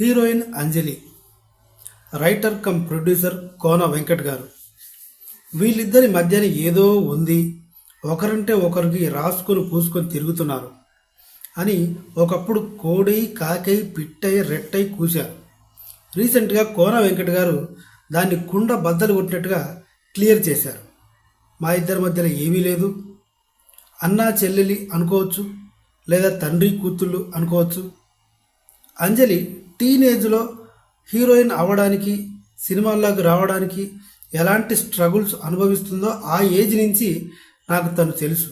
Heroine Anjali writer cum producer Kona Venkat garu. వీళ్ళిద్దరి మధ్యన ఏదో ఉంది. ఒకరంటే ఒకరికి రాసుకొని పూసుకొని తిరుగుతున్నారు అని ఒకప్పుడు కోడై కాకై పిట్టై రెట్టై కూశారు. రీసెంట్గా కోన వెంకట్ గారు దాన్ని కుండ బద్దలు కొట్టినట్టుగా క్లియర్ చేశారు. మా ఇద్దరి మధ్యలో ఏమీ లేదు. అన్నా చెల్లెలి అనుకోవచ్చు లేదా తండ్రి కూతుళ్ళు అనుకోవచ్చు. అంజలి టీనేజ్లో హీరోయిన్ అవ్వడానికి సినిమాల్లోకి రావడానికి ఎలాంటి స్ట్రగుల్స్ అనుభవిస్తుందో ఆ ఏజ్ నుంచి నాకు తను తెలుసు.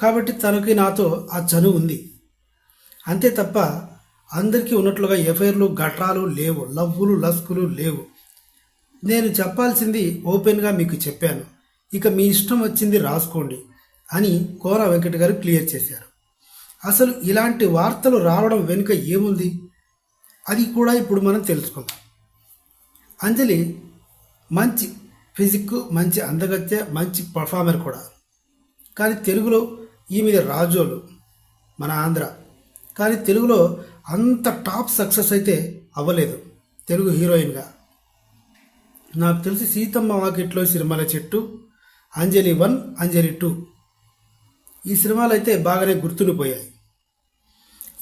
కాబట్టి తనకి నాతో ఆ చను ఉంది. అంతే తప్ప అందరికీ ఉన్నట్లుగా ఎఫ్ఐఆర్లు గట్రాలు లేవు. లవ్వులు లస్కులు లేవు. నేను చెప్పాల్సింది ఓపెన్గా మీకు చెప్పాను. ఇక మీ ఇష్టం వచ్చింది రాసుకోండి అని కోన వెంకట గారు క్లియర్ చేశారు. అసలు ఇలాంటి వార్తలు రావడం వెనుక ఏముంది? అది కూడా ఇప్పుడు మనం తెలుసుకుందాం. అంజలి మంచి ఫిజిక్ మంచి అందగత్య మంచి పర్ఫార్మర్ కూడా. కానీ తెలుగులో ఈమెది రాజోలు మన ఆంధ్ర. కానీ తెలుగులో అంత టాప్ సక్సెస్ అయితే అవ్వలేదు తెలుగు హీరోయిన్గా. నాకు తెలిసి సీతమ్మ వాకిట్లో సినిమాల చెట్టు అంజలి వన్ అంజలి టూ. ఈ సినిమాలు అయితే బాగానే గుర్తుండిపోయాయి.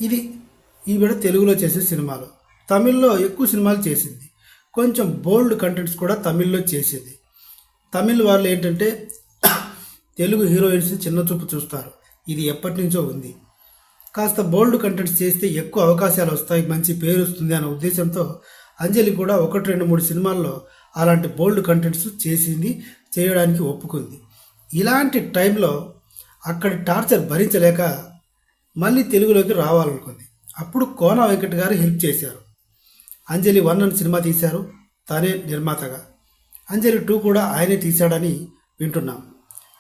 ఇది ఈవిడ తెలుగులో చేసే సినిమాలు. తమిళ్ళో ఎక్కువ సినిమాలు చేసింది. కొంచెం బోల్డ్ కంటెంట్స్ కూడా తమిళ్ళో చేసేది. తమిళ్ వాళ్ళు ఏంటంటే తెలుగు హీరోయిన్స్ చిన్న చూపు చూస్తారు. ఇది ఎప్పటి నుంచో ఉంది. కాస్త బోల్డ్ కంటెంట్స్ చేస్తే ఎక్కువ అవకాశాలు వస్తాయి మంచి పేరు వస్తుంది అనే ఉద్దేశంతో అంజలి కూడా ఒకటి రెండు మూడు సినిమాల్లో అలాంటి బోల్డ్ కంటెంట్స్ చేసింది చేయడానికి ఒప్పుకుంది. ఇలాంటి టైంలో అక్కడి టార్చర్ భరించలేక మళ్ళీ తెలుగులోకి రావాలనుకుంది. అప్పుడు కోన వెంకట్ గారు హెల్ప్ చేశారు. అంజలి వన్ అని సినిమా తీశారు. తానే నిర్మాతగా. అంజలి టూ కూడా ఆయనే తీశాడని వింటున్నాం.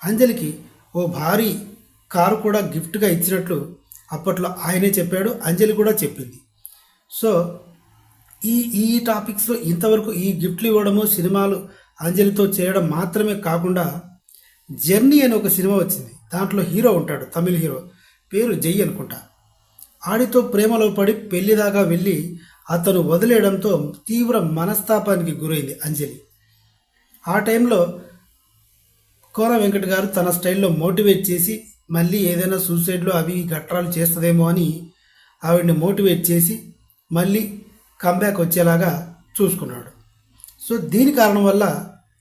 అంజలికి ఓ భారీ కారు కూడా గిఫ్ట్గా ఇచ్చినట్లు అప్పట్లో ఆయనే చెప్పాడు అంజలి కూడా చెప్పింది. సో ఈ ఈ టాపిక్స్లో ఇంతవరకు ఈ గిఫ్ట్లు ఇవ్వడము సినిమాలు అంజలితో చేయడం మాత్రమే కాకుండా జర్నీ అని ఒక సినిమా వచ్చింది. దాంట్లో హీరో ఉంటాడు తమిళ హీరో. పేరు జై అనుకుంటా. ఆడితో ప్రేమలో పడి పెళ్ళి దాకా వెళ్ళి అతను వదిలేయడంతో తీవ్ర మనస్తాపానికి గురైంది అంజలి. ఆ టైంలో కోన వెంకట్ గారు తన స్టైల్లో మోటివేట్ చేసి మళ్ళీ ఏదైనా సూసైడ్లో అవి గట్రాలు చేస్తుందేమో అని ఆవిడ్ని మోటివేట్ చేసి మళ్ళీ కంబ్యాక్ వచ్చేలాగా చూసుకున్నాడు. సో దీని కారణం వల్ల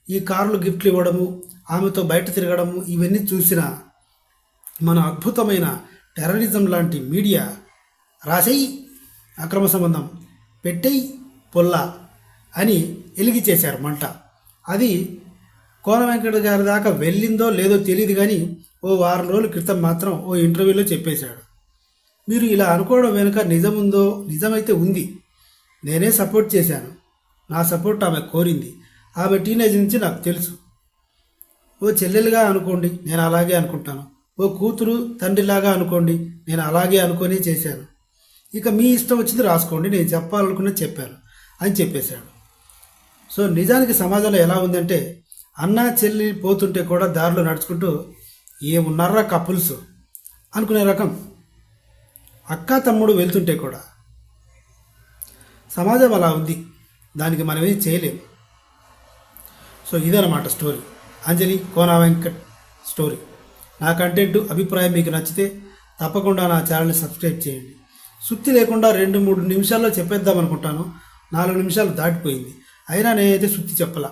ఈ కార్లు గిఫ్ట్లు ఇవ్వడము ఆమెతో బయట తిరగడము ఇవన్నీ చూసిన మన అద్భుతమైన టెర్రరిజం లాంటి మీడియా రాసేయి అక్రమ సంబంధం పెట్టేయి పొల్ల అని ఎలిగి చేశారు మంట. అది కోన వెంకట గారి దాకా వెళ్ళిందో లేదో తెలియదు కానీ ఓ వారం రోజుల క్రితం మాత్రం ఓ ఇంటర్వ్యూలో చెప్పేశాడు. మీరు ఇలా అనుకోవడం వెనుక నిజముందో నిజమైతే ఉంది. నేనే సపోర్ట్ చేశాను. నా సపోర్ట్ ఆమె కోరింది. ఆమె టీనేజ్ నుంచి నాకు తెలుసు. ఓ చెల్లెలుగా అనుకోండి నేను అలాగే అనుకుంటాను. ఓ కూతురు తండ్రిలాగా అనుకోండి నేను అలాగే అనుకొని చేశాను. ఇక మీ ఇష్టం వచ్చింది రాసుకోండి నేను చెప్పాలనుకున్నది చెప్పాను అని చెప్పేశాడు. సో నిజానికి సమాజంలో ఎలా ఉందంటే అన్న చెల్లి పోతుంటే కూడా దారిలో నడుచుకుంటూ ఏమున్నారా కపుల్స్? అనుకునే రకం. అక్క తమ్ముడు వెళ్తుంటే కూడా. సమాజం అలా ఉంది దానికి మనం ఏం చేయలేము సో ఇదన్నమాట స్టోరీ. అంజలి కోనా వెంకట్ స్టోరీ. నా కంటెంట్ అభిప్రాయం మీకు నచ్చితే తప్పకుండా నా ఛానల్ని సబ్స్క్రైబ్ చేయండి. సుత్తి లేకుండా రెండు మూడు నిమిషాల్లో చెప్పేద్దాం అనుకుంటాను నాలుగు నిమిషాలు దాటిపోయింది. అయినా నేనైతే సుత్తి చెప్పలా.